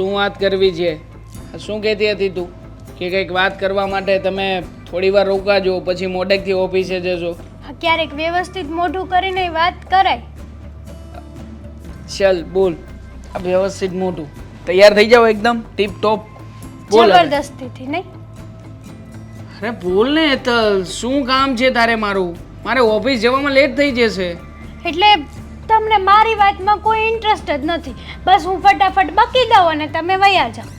શું વાત કરવી છે? શું કહેતી હતી તું? કે કંઈક વાત કરવા માટે તમે થોડી વાર રોકાજો પછી મોડેકથી ઓફિસે જજો. હા, ક્યારેક વ્યવસ્થિત મોઢું કરીને વાત કરાય. ચલ બોલ. આ વ્યવસ્થિત મોટું તૈયાર થઈ જાઓ એકદમ ટીપ ટોપ બોલ હવે. જબરદસ્તીથી નહીં? અરે બોલ ને તો શું કામ છે તારે મારું? મારે ઓફિસ જવામાં લેટ થઈ જશે. એટલે તમને મારી વાતમાં કોઈ ઇન્ટરેસ્ટ જ નથી. બસ હું ફટાફટ બકી દઉં અને તમે વયા જાઓ.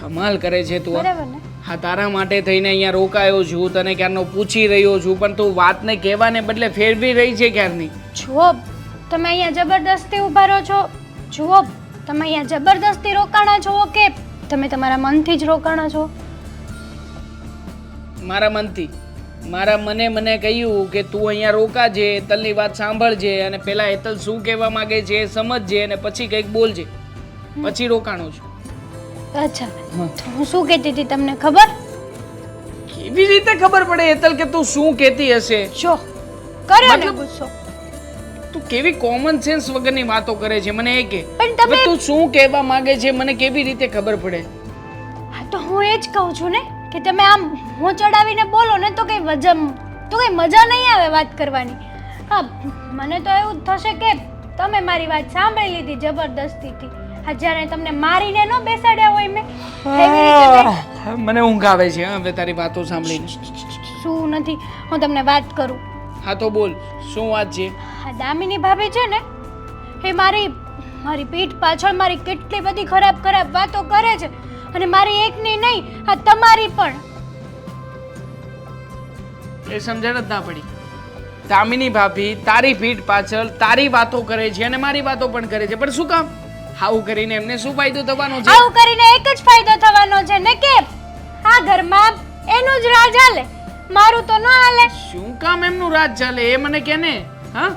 કમાલ કરે છે તું બરાબર ને? હા તારા માટે થઈને અહીંયા રોકાયો છું તને ક્યારનો પૂછી રહ્યો છું પણ તું વાતને કહેવાને બદલે ફેરવી રહી છે ક્યારની? જુઓ તમે અહીંયા જબરદસ્તી ઊભા રહો છો. જુઓ તમે અહીંયા જબરદસ્તી રોકાણા છો કે તમે તમારા મનથી જ રોકાણા છો? મારા મનથી. મારા મને મને કહ્યું કે તું અહીંયા રોકાજે એતલની વાત સાંભળજે અને પેલા હેતલ શું કહેવા માંગે છે એ સમજજે અને પછી કંઈક બોલજે. પછી રોકાણો છું. અચ્છા. તો હું શું કહેતી હતી તમને ખબર? કેવી રીતે ખબર પડે હેતલ કે તું શું કહેતી હશે? શો કર્યો ને ગુસ્સો. તું કેવી કોમન સેન્સ વગરની વાતો કરે છે મને એ કે. પણ તમે તું શું કહેવા માંગે છે મને કેવી રીતે ખબર પડે? હા તો હું એ જ કહું છું ને. કે તમે આમ હું ચડાવીને બોલો ને તો કઈ વજમ તો કઈ મજા નહીં આવે વાત કરવાની. હા મને તો એવું થશે કે તમે મારી વાત સાંભળી લીધી જબરદસ્તીથી. હા જ્યારે તમને મારીને ન બેસાડ્યા હોય મેં. એવી રીતે કંઈ? મને ઊંઘ આવે છે હવે તારી વાતો સાંભળીને. શું નથી? હું તમને વાત કરું. હા તો બોલ શું વાત છે? આ દામિની ભાભી છે ને એ મારી મારી પીઠ પાછળ મારી કેટલી બધી ખરાબ ખરાબ વાતો કરે છે. અને મારી એકની નહીં આ તમારી પણ. એ સમજણ જ ના પડી. દામિની ભાભી તારી ભીડ પાછળ તારી વાતો કરે છે અને મારી વાતો પણ કરે છે. પણ શું કામ? આવું કરીને એમને શું ફાયદો થવાનો છે? આવું કરીને એક જ ફાયદો થવાનો છે ને કે આ ઘરમાં એનું જ રાજ હાલે. મારું તો ન હાલે. શું કામ એમનું રાજ ચાલે? એ મને કે ને હા?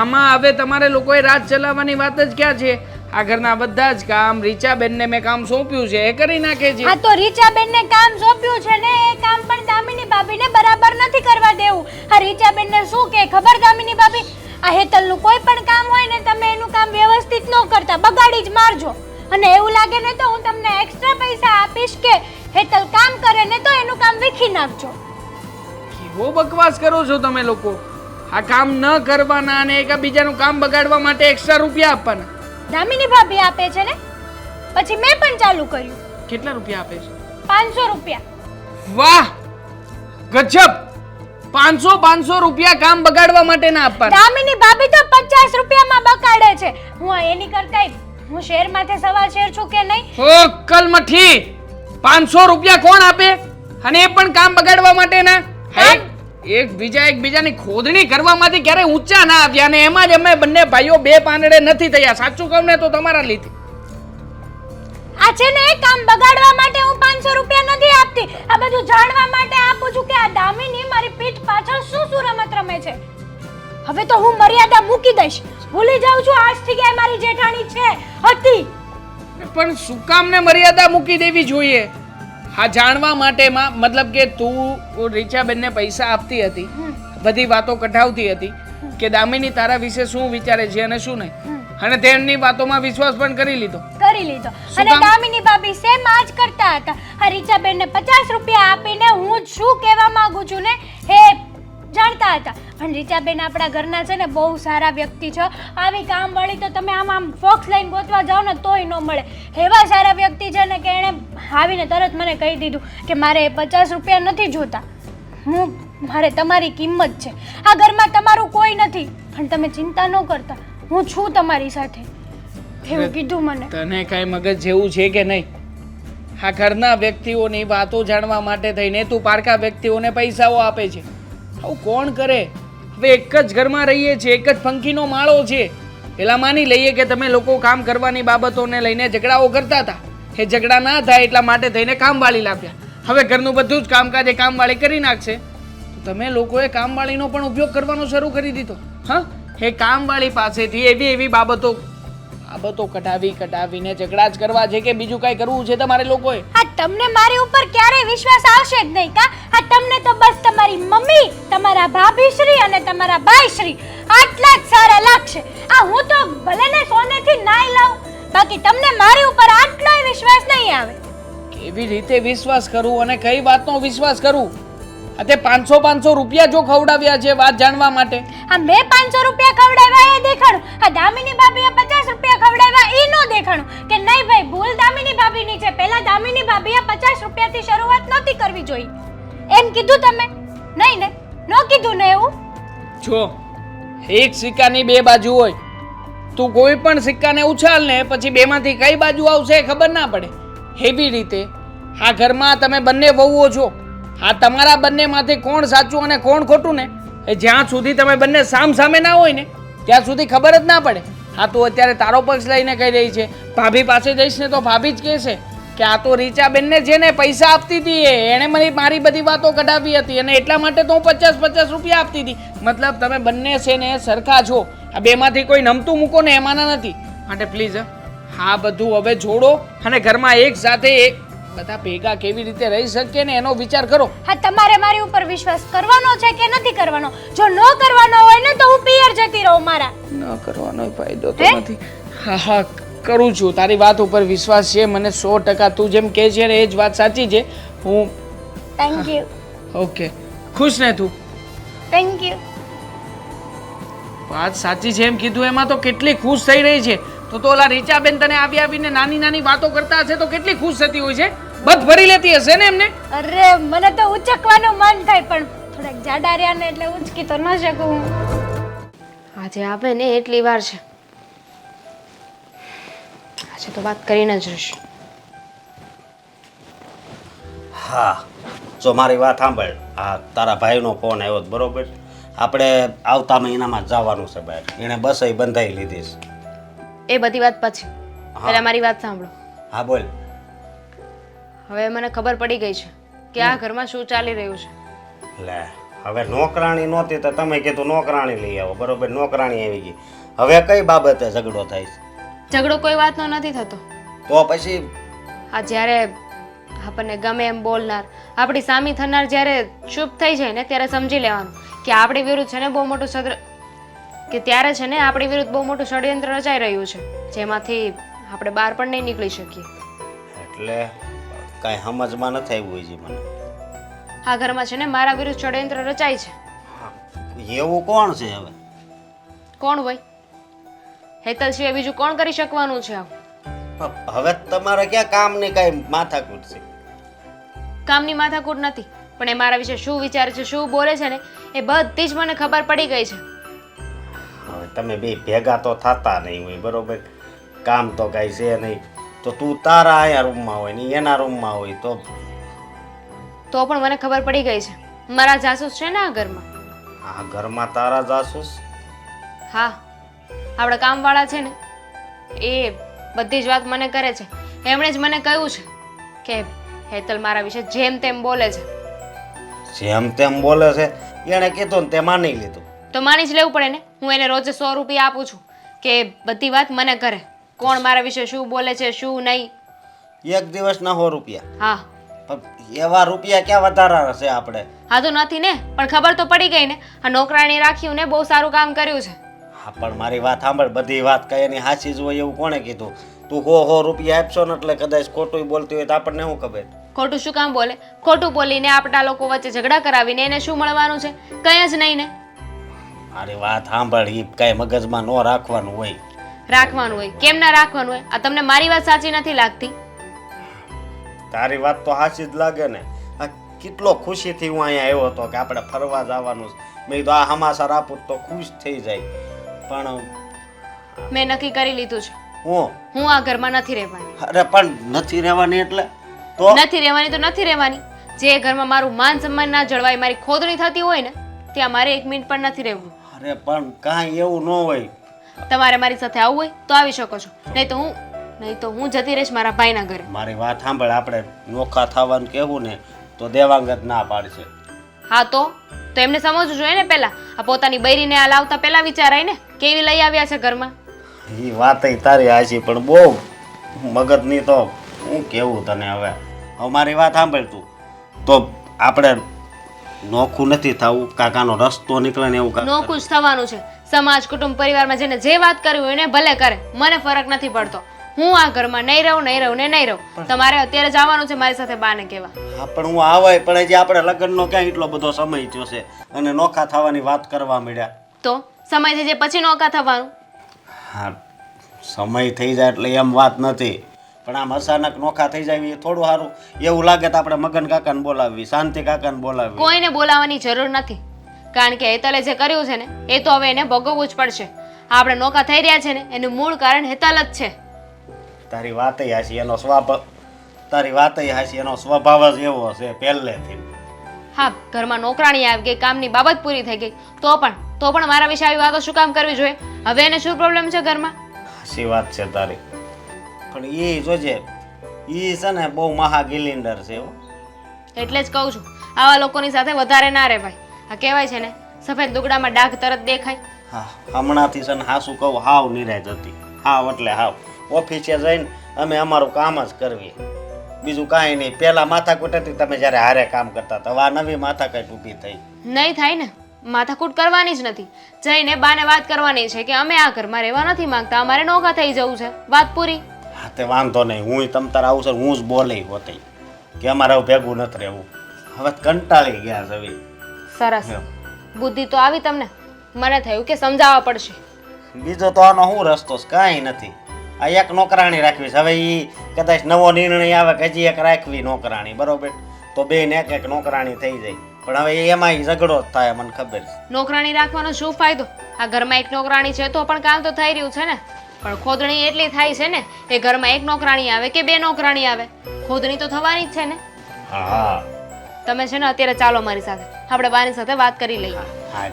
આમાં હવે તમારે લોકોએ રાજ ચલાવવાની વાત જ ક્યાં છે? આ ઘરના બધા જ કામ રીચાબેનને મેં કામ સોંપ્યું છે. એ કરી નાખે છે. આ તો રીચાબેનને કામ સોંપ્યું છે ને એ કામ પણ દામિની ભાભીને બરાબર નથી કરવા દેવું. આ રીચાબેનને શું કે? ખબર દામિની ભાભી? આ હેતલનું કોઈ પણ કામ હોય ને તમે એનું કામ વ્યવસ્થિત ન કરતા બગાડી જ મારજો. અને એવું લાગે ને તો હું તમને એક્સ્ટ્રા પૈસા આપીશ કે હેતલ કામ કરે ને તો એનું કામ વીખી નાખજો. કેવો બકવાસ કરો છો તમે લોકો? આ કામ ન કરવાના અને એકબીજાનું કામ બગાડવા માટે એક્સ્ટ્રા રૂપિયા આપવાના. દામિની ભાભી આપે છે ને? પછી મેં પણ ચાલુ કર્યું. કેટલા રૂપિયા આપે છે? પાંચસો રૂપિયા. વાહ! ગજબ! પાંચસો પાંચસો રૂપિયા કામ બગાડવા માટે ના આપવા દામિની ભાભી તો પચાસ રૂપિયામાં બગાડે છે. હું એની કરતા હું શેર માથે સવા શેર છું કે નહીં? ઓ કલમઠી! પાંચસો રૂપિયા કોણ આપે? અને એ પણ કામ બગાડવા માટે ના એક એકબીજાની બીજા એક બીજાની ખોદણી કરવામાંથી ક્યારે ઊંચા ના આવ્યા અને એમાં જ અમે બંને ભાઈઓ બે પાંદડે નથી થયા. સાચું કહું ને તો તમારા લીધે. આ છે ને કામ બગાડવા માટે હું પાંચસો રૂપિયા નથી આપતી. આ બધું જાણવા માટે આપું છું કે આ દામિની મારી પીઠ પાછળ શું શું રમત રમે છે. હવે તો હું મર્યાદા મૂકી દઈશ. ભૂલી જાઉં છું આજથી કે મારી જેઠાણી છે હતી. પણ શું કામ ને મર્યાદા મૂકી દેવી જોઈએ? હા જાણવા માટે માં મતલબ કે તું રીચાબેનને પૈસા આપતી હતી બધી વાતો કઢાવતી હતી કે દામિની તારા વિશે શું વિચારે છે અને શું નહીં? અને તેમની વાતોમાં વિશ્વાસ પણ કરી લીધો. કરી લીધો. અને? દામિની ભાભી સેમ આજ કરતા હતા. આ રીચાબેનને પચાસ રૂપિયા આપીને હું શું કહેવા માંગુ છું ને? એ જાણતા હતા. પણ રીચાબેન આપણા ઘરના છે ને બહુ સારા વ્યક્તિ છે. આવી કામવાળી તો તમે આમ આમ ફોક્સ લાઈન ગોતવા જાઓ ને તોય ન મળે. એવા સારા વ્યક્તિ છે ને કે એણે આવીને તરત મને કહી દીધું કે મારે પચાસ રૂપિયા નથી જોતા. હું મારે તમારી કિંમત છે. આ ઘરમાં તમારું કોઈ નથી. પણ તમે ચિંતા ન કરતા. હું છું તમારી સાથે. એવું કીધું મને. તને કાંઈ મગજ જેવું છે કે નહીં? આ ઘરના વ્યક્તિઓની વાતો જાણવા માટે થઈને તું પારકા વ્યક્તિઓને પૈસાઓ આપે છે. આવું કોણ કરે? હવે એક જ ઘરમાં રહીએ છીએ, એક જ પંખીનો માળો છે. પેલા માની લઈએ કે તમે લોકો કામ કરવાની બાબતોને લઈને ઝઘડાઓ કરતા હતા. એ ઝઘડા ના થાય એટલા માટે થઈને કામવાળી લાવ્યા. હવે ઘરનું બધું જ કામકાજ એ કામવાળી કરી નાખશે. તમે લોકોએ કામવાળીનો પણ ઉપયોગ કરવાનો શરૂ કરી દીધો. હા? એ કામવાળી પાસેથી એવી એવી બાબતો બાબતો કઢાવી કઢાવીને ઝઘડા જ કરવા છે કે બીજું કાંઈ કરવું છે તમારે લોકોએ? આ તમને મારી ઉપર ક્યારેય વિશ્વાસ આવશે જ નહીં કા? આ તમને તો બસ તમારી મમ્મી તમારા ભાભીશ્રી અને તમારા ભાઈશ્રી આટલા જ સારા લાગશે. આ હું તો ભલે ને સોનેથી નાઈ લઉં બાકી તમને મારી ઉપર આટલોય વિશ્વાસ નહીં આવે. કેવી રીતે વિશ્વાસ કરું અને કઈ વાતનો વિશ્વાસ કરું? તે પાંચસો પાંચસો રૂપિયા જો ખવડાવ્યા છે વાત જાણવા માટે. આ મેં પાંચસો રૂપિયા ખવડાવ્યા એ દેખાણું. આ દામિની ભાભીએ પચાસ રૂપિયા ખવડાવ્યા એ નો દેખાણું. કે નહીં ભાઈ ભૂલ દામિની ભાભીની છે. પહેલા દામિની ભાભીએ પચાસ રૂપિયાથી શરૂઆત નહોતી કરવી જોઈએ એમ કીધું તમે? નહીં ને? નો કીધું ને એવું? જો એક સિક્કાની બે બાજુ હોય. તું કોઈ પણ સિક્કાને ઉછાળ ને પછી બેમાંથી કઈ બાજુ આવશે ખબર ના પડે. એવી રીતે. આ ઘરમાં તમે બંને વહુઓ છો. આ તમારા બંનેમાંથી કોણ સાચું અને કોણ ખોટું ને? એ જ્યાં સુધી તમે બંને સામ સામે ના હોય ને, ત્યાં સુધી ખબર જ ના પડે. હા તું અત્યારે તારો પક્ષ લઈને કહી રહી છે. ભાભી પાસે જઈશ ને તો ભાભી જ કહેશે કે આ તો રીચાબેનને છે ને પૈસા આપતી હતી એ, એણે મને મારી બધી વાતો કઢાવી હતી અને એટલા માટે તો હું પચાસ પચાસ રૂપિયા આપતી હતી. મતલબ તમે બંને છે ને સરખા છો. આ બેમાંથી કોઈ નમતું મૂકો ને એમાંના નથી. માટે પ્લીઝ હા, બધું હવે જોડો અને ઘરમાં એક સાથે એક બધા ભેગા કેવી રીતે રહી શકીએ ને એનો વિચાર કરો. હા તમારે મારી ઉપર વિશ્વાસ કરવાનો છે કે નથી કરવાનો? જો ન કરવાનો હોય ને તો હું પિયર જતી રહું મારા. ન કરવાનો ફાયદો તો નથી. હા હા કરું છું. તારી વાત ઉપર વિશ્વાસ છે મને સો ટકા તું જેમ કહે છે ને એ જ વાત સાચી છે. હું થેન્ક યુ ઓકે. ખુશ ને તું? થેન્ક યુ વાત સાચી છે એમ કીધું એમાં તો કેટલી ખુશ થઈ રહી છે. તો તો ઓલા રીચાબેન તને આવી આવીને નાની નાની વાતો કરતા હશે તો કેટલી ખુશ થતી હોય છે? બધ ભરી લેતી હશે ને એમને? અરે મને તો ઉચકવાનું મન થાય પણ થોડાક જાડા રહ્યા ને એટલે ઉચકી તો ન શકું હું. આજે આવે ને એટલી વાર છે. આજે તો વાત કરીને જ રહીશ. હા જો મારી વાત સાંભળ. હા તારા ભાઈનો ફોન આવ્યો હતો બરોબર? આપણે આવતા મહિનામાં જવાનું છે બહાર. એણે બસ એ બંધાઈ લીધી છે. એ બધી વાત પછી. પહેલા મારી વાત સાંભળો. હા બોલ. હવે મને ખબર પડી ગઈ છે કે આ ઘરમાં શું ચાલી રહ્યું છે. લે હવે નોકરાણી નહોતી તો તમે કીધું નોકરાણી લઈ આવો બરોબર? નોકરાણી આવી ગઈ. હવે કઈ બાબતે ઝઘડો થાય છે? ઝઘડો કોઈ વાતનો નથી થતો. તો પછી? આ જ્યારે આપણને ગમે એમ બોલનાર આપણી સામી થનાર જ્યારે ચૂપ થઈ જાય ને ત્યારે સમજી લેવાનું કે આપણી વિરુદ્ધ છે ને બહુ મોટું સદ્ર કે ત્યારે છે ને આપણી વિરુદ્ધ બહુ મોટું ષડયંત્ર રચાઈ રહ્યું છે જેમાંથી આપણે બહાર પણ નહીં નીકળી શકીએ. એટલે કાંઈ સમજમાં નથી આવ્યું હજી મને. આ ઘરમાં છે ને મારા વિરુદ્ધ ષડયંત્ર રચાય છે. એવું કોણ છે હવે? કોણ હોય? હેતલ સિવાય બીજું કોણ કરી શકવાનું છે આવું? હવે તમારે ક્યાં કામની કાંઈ માથાકૂટ છે? કામની માથાકૂટ નથી પણ એ મારા વિશે શું વિચારે છે શું બોલે છે ને એ બધી જ મને ખબર પડી ગઈ છે. હવે તમે બે ભેગા તો થતા નહીં હોય બરોબર? કામ તો કાંઈ છે નહીં. તો તું તારા અહીંયા રૂમમાં હોય ને એના રૂમમાં હોય તો. તો પણ મને ખબર પડી ગઈ છે. મારા જાસૂસ છે ને આ ઘરમાં? આ ઘરમાં તારા જાસૂસ? હા. આપણા કામવાળા છે ને એ બધી જ વાત મને કરે છે. એમણે જ મને કહ્યું છે કે હેતલ મારા વિશે જેમ તેમ બોલે છે. જેમ તેમ બોલે છે? એણે કીધું ને તે માની લીધું. તો માની જ લેવું પડે ને. હું એને રોજે સો રૂપિયા આપું છું કે બધી વાત મને કરે. કોણ મારા વિશે શું બોલે છે શું નહીં? એક દિવસના હો રૂપિયા. હા. પણ એવા રૂપિયા ક્યાં વધારા હશે આપણે? હા તો નથી ને પણ ખબર તો પડી ગઈ ને. આ નોકરાણી રાખ્યું ને બહુ સારું કામ કર્યું છે. હા પણ મારી વાત સાંભળ બધી વાત કઈ એની હાચી જ હોય એવું કોણે કીધું? તું હો હો રૂપિયા આપશો ને એટલે કદાચ ખોટું બોલતી હોય તો આપણને શું ખબર? ખોટું શું કામ બોલે? ખોટું બોલીને આપણા લોકો વચ્ચે ઝઘડા કરાવીને એને શું મળવાનું છે? કંઈ જ નહીં ને. મારી વાત સાંભળ એ કાંઈ મગજમાં ન રાખવાનું હોય. રાખવાનું હોય. કેમ ના રાખવાનું હોય? આ તમને મારી વાત સાચી નથી લાગતી? તારી વાત તો સાચી જ લાગે ને. આ કેટલો ખુશીથી હું અહીંયા આવ્યો હતો કે આપણે ફરવા જવાનું છે. મેં કીધું આ હમાસર આપું તો ખુશ થઈ જાય. પણ મેં નક્કી કરી લીધું છે. હું? હું આ ઘરમાં નથી રહેવાની. અરે પણ નથી રહેવાની એટલે? તો? નથી રહેવાની તો નથી રહેવાની. જે ઘરમાં મારું માન સન્માન ના જળવાય મારી ખોદણી થતી હોય ને ત્યાં મારે એક મિનિટ પણ નથી રહેવું. અરે પણ કાંઈ એવું ન હોય. તમારે મારી સાથે આવવું હોય તો આવી શકો છો. નહીં તો હું નહીં તો હું જતી રહીશ મારા ભાઈના ઘરે. મારી વાત સાંભળ આપણે નોખા થવાનું કહેવું ને તો દેવાંગત ના પાડશે. હા તો? તો એમને સમજવું જોઈએ ને પહેલા. આ પોતાની બૈરીને આ લાવતા પહેલા વિચારાય ને કેવી લઈ આવ્યા છે ઘરમાં? એ વાત તારી હાચી પણ બહુ મગજની તો હું કેવું તને હવે? હવે મારી વાત સાંભળ તું. તો આપણે નોખું નથી થવું કાકાનો રસ્તો નીકળે ને એવું નોખું જ થવાનું છે. સમાજ કુટુંબ પરિવારમાં જેને જે વાત કરવી હોય એને ભલે કરે મને ફરક નથી પડતો. હું આ ઘરમાં નહીં રહું નહીં રહું ને નહીં રહું. તમારે અત્યારે જવાનું છે મારી સાથે બાને કહેવા. હા પણ હું આવાય પણ હજી આપણે લગ્નનો ક્યાં એટલો બધો સમય થયો છે અને નોખા થવાની વાત કરવા મળ્યા તો સમય થઈ જાય પછી નોખા થવાનું? હા સમય થઈ જાય એટલે એમ વાત નથી. પણ આમ અચાનક નોખા થઈ જાય એ થોડું સારું. એવું લાગે તો આપણે મગન કાકાને બોલાવી શાંતિ કાકાને બોલાવી કોઈને બોલાવવાની જરૂર નથી. કારણ કે હેતલે જે કર્યું છે ને એ તો હવે એને ભોગવવું જ પડશે. આપણે નોકા થઈ રહ્યા છે ને એનું મૂળ કારણ હેતલ જ છે. તારી વાત હાસી એનો સ્વભાવ તારી વાત હાસી એનો સ્વભાવ જ એવો છે પહેલેથી. હા ઘરમાં નોકરાણી આવી ગઈ કામની બાબત પૂરી થઈ ગઈ. તો પણ તો પણ મારા વિશે આવી વાતો શું કામ કરવી જોઈએ? હવે એને શું પ્રોબ્લેમ છે ઘરમાં? સાચી વાત છે તારી. પણ એ જોજે એ છે ને બહુ મહા ગિલિન્ડર છે. એટલે જ કહું છું આવા લોકોની સાથે વધારે ના રહે ભાઈ આ કહેવાય છે ને સફેદ દુગડામાં ડાઘ તરત દેખાય. હા હમણાંથી છે ને હાસુ કહું હાવ નિરાજ હતી. હાવ એટલે હાવ. ઓફિસે જઈને અમે અમારું કામ જ કરવી. બીજું કાંઈ નહીં. પહેલાં માથાકૂટ હતી તમે જ્યારે હારે કામ કરતા હતા. આ નવી માથાકૂટ ઊભી થઈ. નહીં થાય ને. માથાકૂટ કરવાની જ નથી. જઈને બાને વાત કરવાની છે કે અમે આ ઘરમાં રહેવા નથી માંગતા. અમારે નોકા થઈ જવું છે. વાત પૂરી. હા તે વાંધો નહીં. હું તમ તાર આવું છે હું જ બોલી હોતી. કે અમારે ભેગું નથી રહેવું. હવે કંટાળી ગયા છે હવે. સરસ. બુદ્ધિ તો આવી તમને? મને થયું કે સમજાવવા પડશે. બીજો તો આનો શું રસ્તો છે? કાંઈ નથી. આ એક નોકરાણી રાખવી છે. હવે એ કદાચ નવો નિર્ણય આવે કે હજી એક રાખવી નોકરાણી બરોબર? તો બેન એક એક નોકરાણી થઈ જાય. પણ હવે એમાં ઝઘડો જ થાય મને ખબર છે. નોકરાણી રાખવાનો શું ફાયદો? આ ઘરમાં એક નોકરાણી છે તો પણ કામ તો થઈ રહ્યું છે ને? પણ ખોદણી એટલી થાય છે ને એ ઘરમાં એક નોકરાણી આવે કે બે નોકરાણી આવે? ખોદણી તો થવાની જ છે ને? હા હા તમે છે ને અત્યારે ચાલો મારી સાથે. આપણે બાની સાથે વાત કરી લઈએ. હા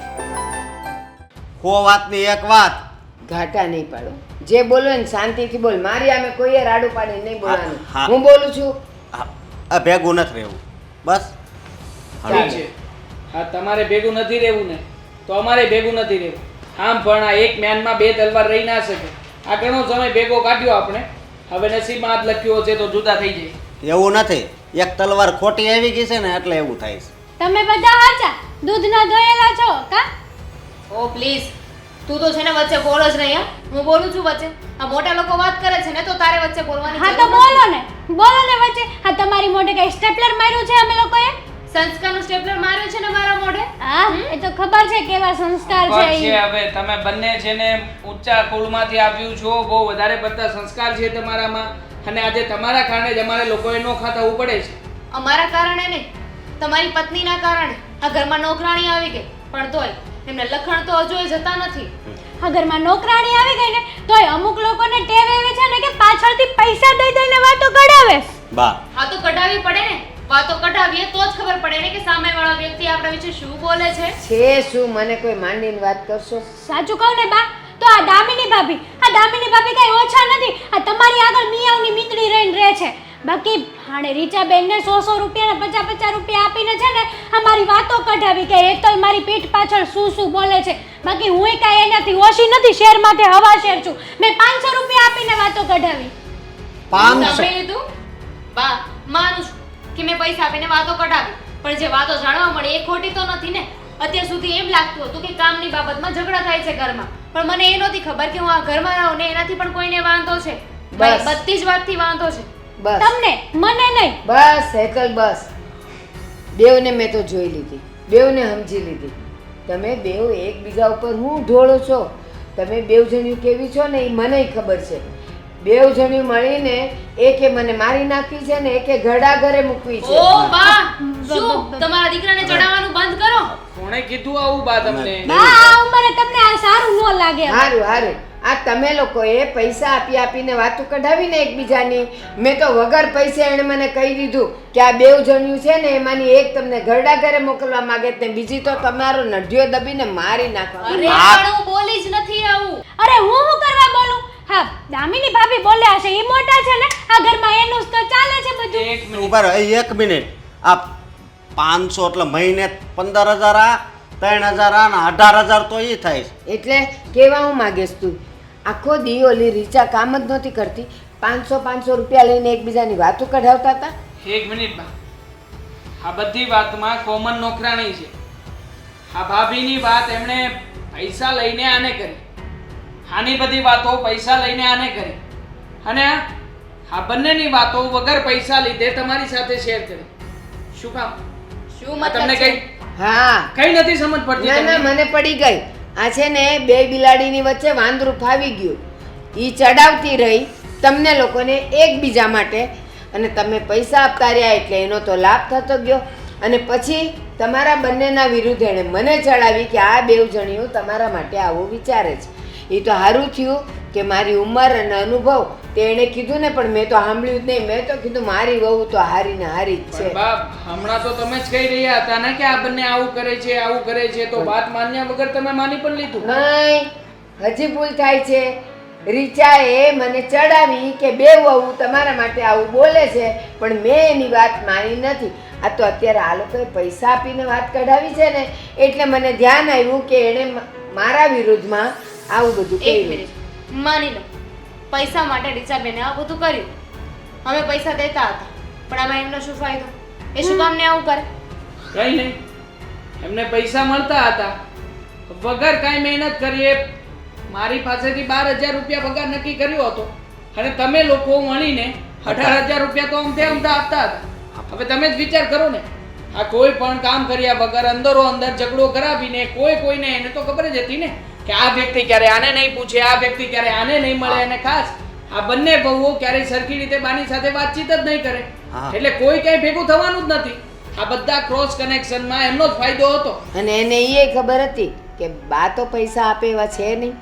હો વાતની એક વાત. ઘાટા નહીં પાડો. જે બોલો ને શાંતિથી બોલ. મારી આમે કોઈએ રાડું પાડી નહીં બોલવાનું. હું. બોલું છું? આ- ભેગું નથી રહેવું. બસ. છે. હા તમારે ભેગું નથી રહેવું ને તો અમારે ભેગું નથી રહેવું. આમ પણ આ એક મેનમાં બે તલવાર રહી ના શકે. આ ઘણો સમય ભેગો કાઢ્યો આપણે. હવે નસીબમાં હાથ લખ્યો છે તો જુદા થઈ જાય. એવું નથી. એક તલવાર ખોટી આવી ગઈ છે ને એટલે એવું થાય છે. તમે બધા હાચા દૂધના ધોયેલા છો કા? ઓ પ્લીઝ તું તો છે ને વચ્ચે બોલો જ નહીં હા. હું બોલું છું વચ્ચે. આ મોટા લોકો વાત કરે છે ને તો તારે વચ્ચે બોલવાની હા તો બોલો ને. બોલો ને વચ્ચે. હા તમારી મોઢે કઈ સ્ટેપલર માર્યું છે અમે લોકોએ. સંસ્કારનું સ્ટેપલર માર્યું છે ને મારા મોઢે? હા એ તો ખબર છે કેવા સંસ્કાર છે એ હવે તમે બંને છે ને ઊંચા કુળમાંથી આવ્યું છો બહુ વધારે પડતા સંસ્કાર છે તમારામાં. અને આજે તમારા કારણે જ અમારે લોકોએ નોખા થવું પડે છે. અમારા કારણે નહીં. તમારી પત્નીના કારણે. આ ઘરમાં નોકરાણી આવી ગઈ. પણ તોય એમને લખણ તો હજુ એ જતા નથી. આ ઘરમાં નોકરાણી આવી ગઈ ને તોય અમુક લોકોને ટેવ એવી છે ને કે પાછળથી પૈસા દઈ દઈને વાતો કઢાવે. બા. આ તો કઢાવી પડે ને. વાતો કઢાવીએ તો જ ખબર પડે ને કે સામેવાળો વ્યક્તિ આપણા વિશે શું બોલે છે. છે શું? મને કોઈ માંડીને વાત કરશો? સાચું કહું ને બા તો આ દામિની ભાભી આ દામિની ભાભી કઈ ઓછા નથી. આ તમારી આગળ બાકી હાણે રીચાબેન ને સો સો રૂપિયા પચાસ પચાસ રૂપિયા આપીને છે ને અમારી વાતો કઢાવી કે એ તો મારી પીઠ પાછળ શું શું બોલે છે. બાકી હું કાંઈ એનાથી ઓછી નથી શેર માટે હવા શેર છું. મેં પાંચસો રૂપિયા આપીને વાતો કઢાવી. સાંભળી લીધું? બા માનું છું કે મેં પૈસા આપીને વાતો કઢાવી. પણ જે વાતો જાણવા મળી એ ખોટી તો નથી ને. અત્યાર સુધી એમ લાગતું હતું કે કામની બાબતમાં ઝઘડા થાય છે ઘરમાં. પણ મને એ નહોતી ખબર કે હું આ ઘરમાં રહું ને એનાથી પણ કોઈને વાંધો છે. ભાઈ, બધી જ વાતથી વાંધો છે. બસ. તમને? મને નહીં. બસ હેતલ બસ. બેવને મેં તો જોઈ લીધી. બેવને સમજી લીધી. તમે બેવ એકબીજા ઉપર હું ઢોળો છો? તમે બેવ જણ્યું કેવી છો ને એ મને ખબર છે. બેવ જણ્યું મળીને એકે મને મારી નાખી છે ને એકે ઘડા ઘરે મૂકવી છે. ઓ બા શું? તમારા દીકરાને ચડાવવાનું બંધ કરો? કોણે કીધું આવું બા તમને? બા આ ઉંમરે તમને આ સારું ન લાગે. સારું હારું. આ તમે લોકોએ પૈસા આપી આપીને વાતું કઢાવીને એકબીજાની. મેં તો વગર પૈસે એણે મને કહી દીધું કે આ બેવ જણ્યું છે ને એમાંની એક તમને ઘરડા ઘરે મોકલવા માંગે ને બીજી તો તમારો નઢિયો દબીને મારી નાખવા અરે પણ હું બોલી જ નથી આવું. અરે હું હું કરવા બોલું? હા દામિની ભાભી બોલ્યા છે એ મોટા છે ને? આ ઘરમાં એનું જ તો ચાલે છે બધું. એક મિનિટ. ઊભા રહો એક મિનિટ. આ પાંચસો એટલે મહિને પંદર હજાર આ ત્રણ હજાર આ ને અઢાર હજાર તો એ થાય એટલે કેવા હું માગેશ તું? આખો દી ઓલી રીચા કામ જ નહોતી કરતી. પાંચસો પાંચસો રૂપિયા લઈને એકબીજાની વાતો કઢાવતા હતા. એક મિનિટ બા. આ બધી વાતમાં કોમન નોકરાણી છે. આ ભાભીની વાત એમણે પૈસા લઈને આને કરી. આની બધી વાતો પૈસા લઈને આને કરી. અને આ બંનેની વાતો વગર પૈસા લીધે તમારી સાથે શેર કરી. શું કામ? શું તમને કઈ હા. કઈ નથી સમજ પડતી ના ના મને પડી ગઈ. આ છે ને બે બિલાડીની વચ્ચે વાંદરું ફાવી ગયું. એ ચડાવતી રહી તમને લોકોને એકબીજા માટે. અને તમે પૈસા આપતા રહ્યા એટલે એનો તો લાભ થતો ગયો. અને પછી તમારા બંનેના વિરુદ્ધ એણે મને ચડાવી કે આ બેવ જણીઓ તમારા માટે આવું વિચારે છે. એ તો સારું થયું. કે મારી ઉંમર અને અનુભવ તે એણે કીધું ને પણ મેં તો સાંભળ્યું જ નહીં. મેં તો કીધું મારી વહુ તો હારી ને હારી જ છે. બાપ હમણાં તો તમે જ કહી રહ્યા હતા ને કે આ બંને આવું કરે છે આવું કરે છે તો વાત માન્યા વગર તમે માની પણ લીધું. નહીં હજી ભૂલ થાય છે. રીચાએ મને ચડાવી કે બે વહુ તમારા માટે આવું બોલે છે પણ મેં એની વાત માની નથી. આ તો અત્યારે આ લોકોએ પૈસા આપીને વાત કઢાવી છે ને એટલે મને ધ્યાન આવ્યું કે એણે મારા વિરુદ્ધમાં આવું બધું મિનિટ. માની લો, પૈસા માટે રીચાબેને આ બધું કર્યું. અમે પૈસા દેતા હતા, પણ આમાં એમનો શું ફાયદો? એ શું કામને આવું કરે? કઈ નહીં. એમને પૈસા મળતા હતા. વગર કાંઈ મહેનત કરીએ, મારી પાસેથી બાર હજાર રૂપિયા પગાર નક્કી કર્યો હતો. અને તમે લોકો મળીને અઢાર હજાર રૂપિયા તો અમથે અમથા આપતા હતા. હવે તમે જ વિચાર કરો ને. આ કોઈ પણ કામ કર્યા વગર અંદરો અંદર ઝઘડો કરાવીને કોઈ કોઈને એને તો ખબર જ હતી ને કે આ વ્યક્તિ ક્યારે આને નહીં પૂછે આ વ્યક્તિ ક્યારે આને નહીં મળે અને ખાસ આ બંને બહુઓ ક્યારેય સરખી રીતે બાની સાથે વાતચીત જ નહીં કરે. એટલે કોઈ ક્યાંય ભેગું થવાનું જ નથી. આ બધા ક્રોસ કનેક્શનમાં એમનો જ ફાયદો હતો. અને એને એ ખબર હતી કે બા તો પૈસા આપે એવા છે નહીં.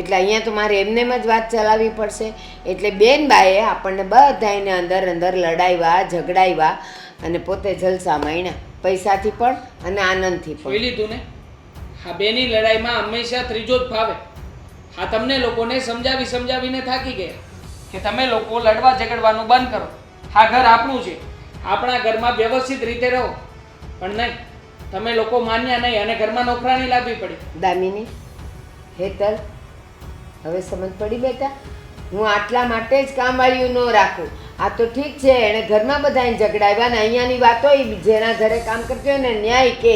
એટલે અહીંયા તો મારે એમને જ વાત ચલાવવી પડશે. એટલે બેન બાએ આપણને બધાને અંદર અંદર લડાવ્યા ઝઘડાવ્યા અને પોતે જલસા માણ્યા પૈસાથી પણ અને આનંદથી જોઈ પણ લીધું ને? હા બેની લડાઈમાં હંમેશા ત્રીજો જ ભાવે. હા તમને લોકોને સમજાવી સમજાવીને થાકી ગયા કે તમે લોકો લડવા ઝઘડવાનું બંધ કરો. હા ઘર આપણું છે. આપણા ઘરમાં વ્યવસ્થિત રીતે રહો. પણ નહીં તમે લોકો માન્યા નહીં અને ઘરમાં નોકરાણી લાવવી પડી. દામિની હેતલ હવે સમજ પડી બેટા? હું આટલા માટે જ કામવાળીઓ ન રાખું. આ તો ઠીક છે એણે ઘરમાં બધાને ઝઘડાવ્યા ને અહીંયાની વાતો જેના ઘરે કામ કરતી હોય ને ન્યાય કે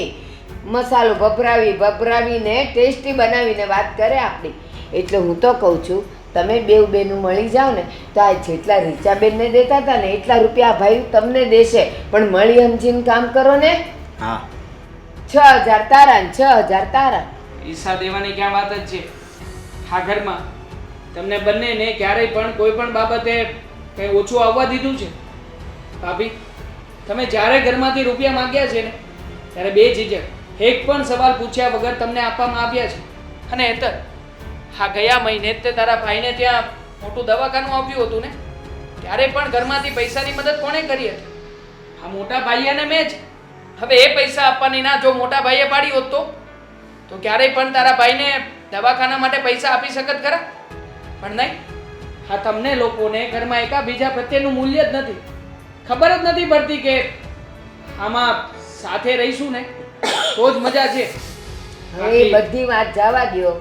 મસાલો ભભરાવી ભભરાવીને ટેસ્ટી બનાવીને વાત કરે આપણી. એટલે હું તો કહું છું તમે બેવ બેનું મળી જાઓ ને તો આ જેટલા રીચાબેનને દેતા હતા ને એટલા રૂપિયા ભાઈ તમને દેશે. પણ મળી સમજીને કામ કરો ને. હા. છ હજાર તારા ને છ હજાર તારા. ઈસા દેવાની ક્યાં વાત જ છે? આ ઘરમાં. તમને બંનેને ક્યારેય પણ કોઈ પણ બાબતે કંઈ ઓછું આવવા દીધું છે? ભાભી, તમે જ્યારે ઘરમાંથી રૂપિયા માંગ્યા છે ને, ત્યારે બે ઝીઝક, એક પણ સવાલ પૂછ્યા વગર તમને આપવામાં આવ્યા છે. અને હેતર, હા, ગયા મહિને જ તે તારા ભાઈને ત્યાં મોટું દવાખાનું આપ્યું હતું ને? ત્યારે પણ ઘરમાંથી પૈસાની મદદ કોણે કરી હતી? આ મોટા ભાઈ અને મેં જ. હવે એ પૈસા આપવાની ના, જો મોટા ભાઈએ પાડી હોત તો? તો ક્યારેય પણ તારા ભાઈને દવાખાના માટે પૈસા આપી શકત ખરા? પણ નહીં. હા તમને લોકોને ઘરમાં એકા બીજા પ્રત્યેનું મૂલ્ય જ નથી. ખબર જ નથી પડતી કે આમાં સાથે રહીશું ને? તો જ મજા છે. હવે એ બધી વાત જવા દો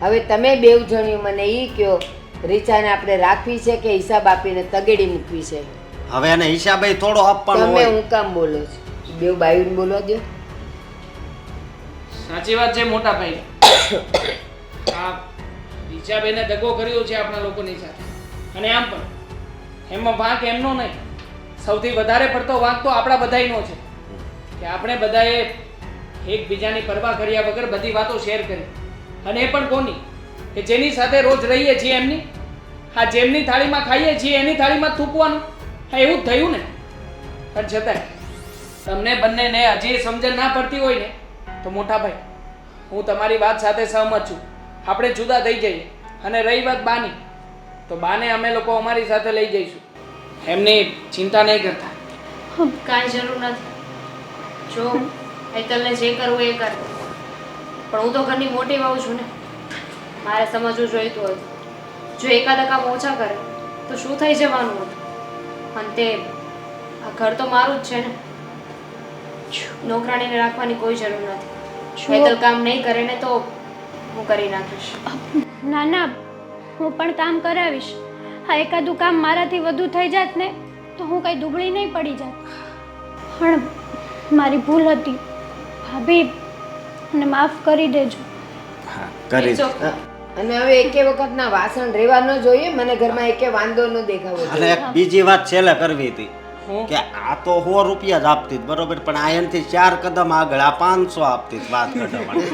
હવે તમે બેવ જણ્યું મને એ કયો રીચાને આપણે રાખવી છે કે હિસાબ આપીને તગેડી મૂકવી છે? હવે એને હિસાબે થોડો આપવાનો તમે હું કામ બોલો છો? બેવ બાયુને બોલવા દો સાચી વાત છે મોટા ભાઈ. આ રીચાબેને દગો કર્યો છે આપણા લોકોની સાથે. અને આમ પણ, એમાં વાંક એમનો નહીં. સૌથી વધારે પડતો વાંક તો આપણા બધાયનો છે. કે આપણે બધાએ એકબીજાની પરવા કર્યા વગર બધી વાતો શેર કરી. અને એ પણ કોની? કે જેની સાથે રોજ રહીએ છીએ એમની? હા, જેમની થાળીમાં ખાઈએ છીએ એની થાળીમાં થૂકવાનું. હા, એવું જ થયું ને. પણ છતાંય, તમને બંનેને હજી સમજણ ના પડતી હોય ને, તો મોટા ભાઈ, હું તમારી વાત સાથે સહમત છું. આપણે જુદા થઈ જઈએ. અને રહી વાત બાની. તો બાને અમે લોકો અમારી સાથે લઈ જઈશું. એમની ચિંતા નહીં કરતા. કાંઈ જરૂર નથી. જો હેતલને જે કરવું એ કર. પણ હું તો ઘરની મોટી વહુ છું ને. મારે સમજવું જોઈતું હતું. જો એકાદ કામ ઓછા કરે તો શું થઈ જવાનું હતું? અને તે આ ઘર તો મારું જ છે ને. નોકરાણીને રાખવાની કોઈ જરૂર નથી. હેતલ કામ નહીં કરે ને તો હું કરી નાખીશ. ના ના હું પણ કામ કરાવીશ. હા એકાદું કામ મારાથી વધુ થઈ જાત ને તો હું કંઈ દુબળી નહીં પડી જાત. પણ મારી ભૂલ હતી. ભાભી મને માફ કરી દેજો. હા કરી અને હવે એકે વખતના વાસણ રહેવા ન જોઈએ મને ઘરમાં એકે વાંધો ન દેખાવો અને એક બીજી વાત છેલ્લે કરવી હતી. હું? કે આ તો સો રૂપિયા જ આપતી બરોબર? પણ આ એનાથી ચાર કદમ આગળ આ પાંચસો આપતી વાત માટે